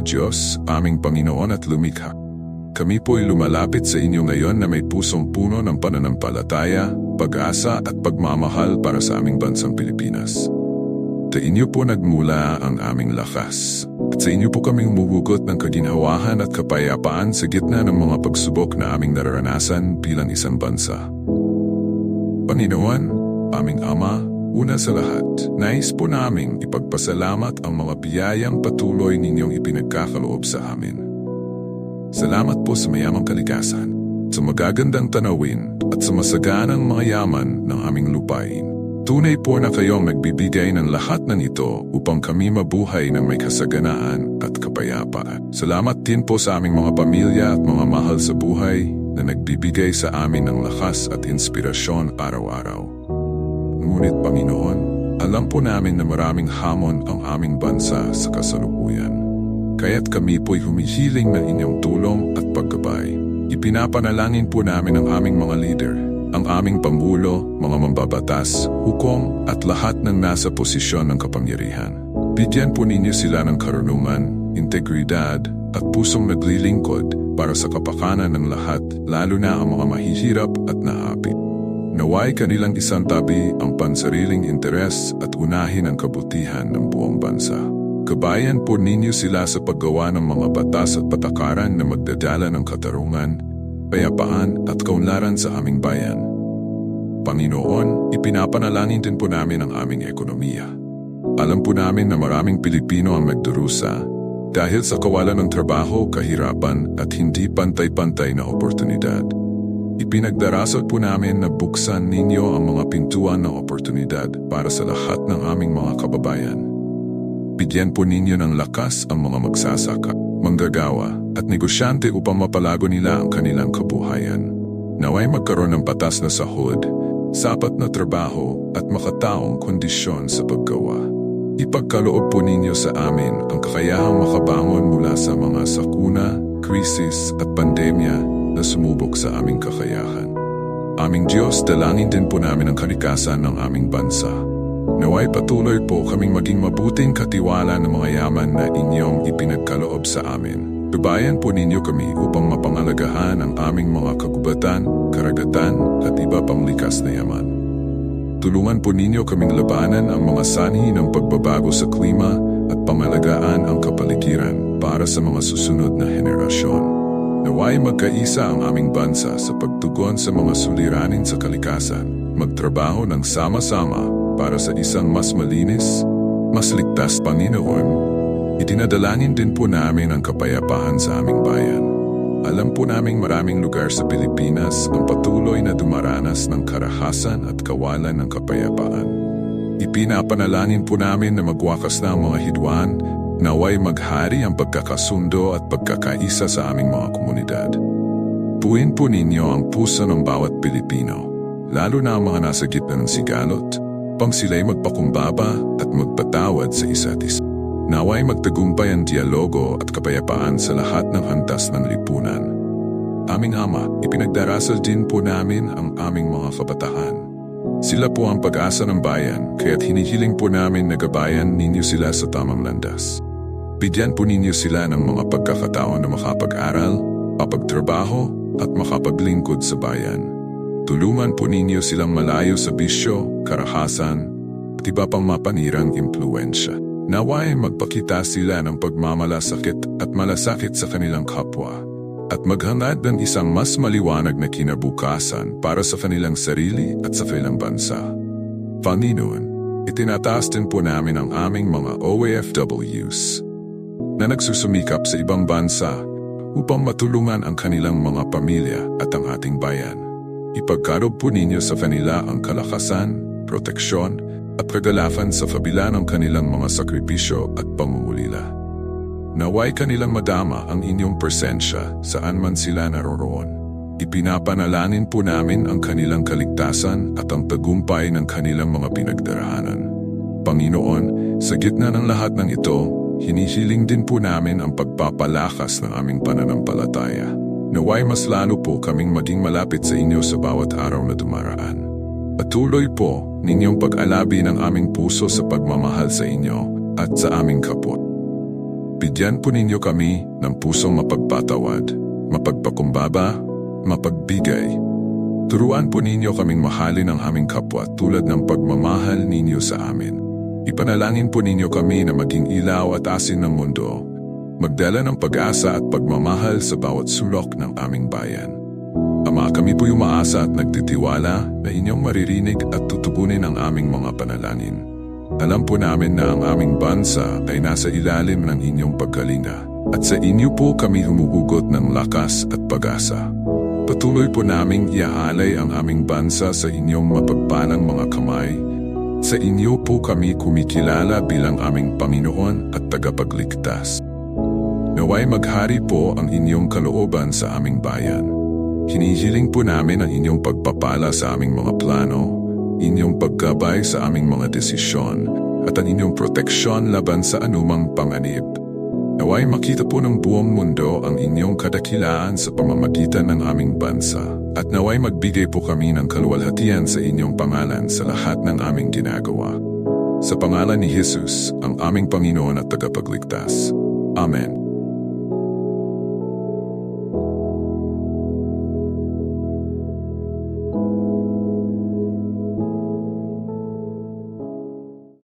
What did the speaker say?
na Diyos, aming Panginoon at Lumikha. Kami po'y lumalapit sa inyo ngayon na may pusong puno ng pananampalataya, pag-asa at pagmamahal para sa aming bansang Pilipinas. Sa inyo po nagmula ang aming lakas. At sa inyo po kaming umuhugot ng kaginhawahan at kapayapaan sa gitna ng mga pagsubok na aming nararanasan bilang isang bansa. Panginoon, aming Ama, una sa lahat, nais po naming ipagpasalamat ang mga biyayang patuloy ninyong ipinagkakaloob sa amin. Salamat po sa mayamang kalikasan, sa magagandang tanawin at sa masaganang mga yaman ng aming lupain. Tunay po na kayong nagbibigay ng lahat ng ito upang kami mabuhay ng may kasaganaan at kapayapaan. Salamat din po sa aming mga pamilya at mga mahal sa buhay na nagbibigay sa amin ng lakas at inspirasyon araw-araw. Ngunit Panginoon, alam po namin na maraming hamon ang aming bansa sa kasalukuyan. Kaya't kami po'y humihiling ng inyong tulong at pagkabay. Ipinapanalangin po namin ang aming mga leader ang aming Pangulo, mga mambabatas, hukom at lahat ng nasa posisyon ng kapangyarihan. Bigyan po ninyo sila ng karunungan, integridad at pusong naglilingkod para sa kapakanan ng lahat lalo na ang mga mahihirap at naapi. Naway kanilang isang tabi ang pansariling interes at unahin ang kabutihan ng buong bansa. Kabayan po ninyo sila sa paggawa ng mga batas at patakaran na magdadala ng katarungan, payapaan at kaunlaran sa aming bayan. Panginoon, ipinapanalangin din po namin ang aming ekonomiya. Alam po namin na maraming Pilipino ang nagdurusa dahil sa kawalan ng trabaho, kahirapan at hindi pantay-pantay na oportunidad. Ipinagdarasal po namin na buksan ninyo ang mga pintuan ng oportunidad para sa lahat ng aming mga kababayan. Bigyan po ninyo ng lakas ang mga magsasaka, manggagawa at negosyante upang mapalago nila ang kanilang kabuhayan. Naway magkaroon ng patas na sahod, sapat na trabaho at makataong kondisyon sa paggawa. Ipagkaloob po ninyo sa amin ang kakayahang makabangon mula sa mga sakuna, krisis at pandemya na sumubok sa aming kakayahan. Aming Diyos, dalangin din po namin ang kalikasan ng aming bansa. Naway patuloy po kaming maging mabuting katiwala ng mga yaman na inyong ipinagkaloob sa amin. Tubayan po ninyo kami upang mapangalagahan ang aming mga kagubatan, karagatan at iba pang likas na yaman. Tulungan po ninyo kaming labanan ang mga sanhi ng pagbabago sa klima at pamalagaan ang kapaligiran para sa mga susunod na henerasyon. Naway magkaisa ang aming bansa sa pagtugon sa mga suliranin sa kalikasan, magtrabaho ng sama-sama para sa isang mas malinis, mas ligtas Panginoon. Itinadalangin din po namin ang kapayapaan sa aming bayan. Alam po naming maraming lugar sa Pilipinas ang patuloy na dumaranas ng karahasan at kawalan ng kapayapaan. Ipinapanalangin po namin na magwakas na ang mga hidwaan, naway maghari ang pagkakasundo at pagkakaisa sa aming mga komunidad. Puin po ninyo ang puso ng bawat Pilipino, lalo na ang mga nasa gitna ng sigalot, upang sila'y magpakumbaba at magpatawad sa isa't isa. Naway magtagumpay ang dialogo at kapayapaan sa lahat ng antas ng lipunan. Aming Ama, ipinagdarasal din po namin ang aming mga kabataan. Sila po ang pag-asa ng bayan, kaya't hinihiling po namin na gabayan ninyo sila sa tamang landas. Bigyan po ninyo sila ng mga pagkakataon na makapag-aral, mapagtrabaho at makapaglingkod sa bayan. Tulungan po ninyo silang malayo sa bisyo, karahasan, at iba pang mapanirang impluensya. Naway magpakita sila ng pagmamalasakit at malasakit sa kanilang kapwa at maghanad ng isang mas maliwanag na kinabukasan para sa kanilang sarili at sa kanilang bansa. Panginoon, itinataas din po namin ang aming mga OAFWs na nagsusumikap sa ibang bansa upang matulungan ang kanilang mga pamilya at ang ating bayan. Ipagkarob po ninyo sa kanila ang kalakasan, proteksyon at kagalakan sa kabila ng kanilang mga sakripisyo at pangungulila. Naway kanilang madama ang inyong presensya saan man sila naroroon. Ipinapanalangin po namin ang kanilang kaligtasan at ang tagumpay ng kanilang mga pinagdaraanan. Panginoon, sa gitna ng lahat ng ito, hinihiling din po namin ang pagpapalakas ng aming pananampalataya. Naway mas lalo po kaming maging malapit sa inyo sa bawat araw na dumaraan. Patuloy po ninyong pag-alabi ng aming puso sa pagmamahal sa inyo at sa aming kapwa. Bigyan po ninyo kami ng pusong mapagpatawad, mapagpakumbaba, mapagbigay. Turuan po ninyo kaming mahalin ang aming kapwa tulad ng pagmamahal ninyo sa amin. Ipanalangin po ninyo kami na maging ilaw at asin ng mundo, magdala ng pag-asa at pagmamahal sa bawat sulok ng aming bayan. Ama, kami po umaasa at nagtitiwala na inyong maririnig at tutugunin ang aming mga panalangin. Alam po namin na ang aming bansa ay nasa ilalim ng inyong pagkalinga at sa inyo po kami humuhugot ng lakas at pag-asa. Patuloy po naming iaalay ang aming bansa sa inyong mapagpalang mga kamay. Sa inyo po kami kumikilala bilang aming Panginoon at tagapagligtas. Naway maghari po ang inyong kalooban sa aming bayan. Hinihiling po namin ang inyong pagpapala sa aming mga plano, inyong paggabay sa aming mga desisyon, at ang inyong proteksyon laban sa anumang panganib. Naway makita po ng buong mundo ang inyong kadakilaan sa pamamagitan ng aming bansa, at naway magbigay po kami ng kaluwalhatian sa inyong pangalan sa lahat ng aming ginagawa. Sa pangalan ni Jesus, ang aming Panginoon at tagapagligtas. Amen.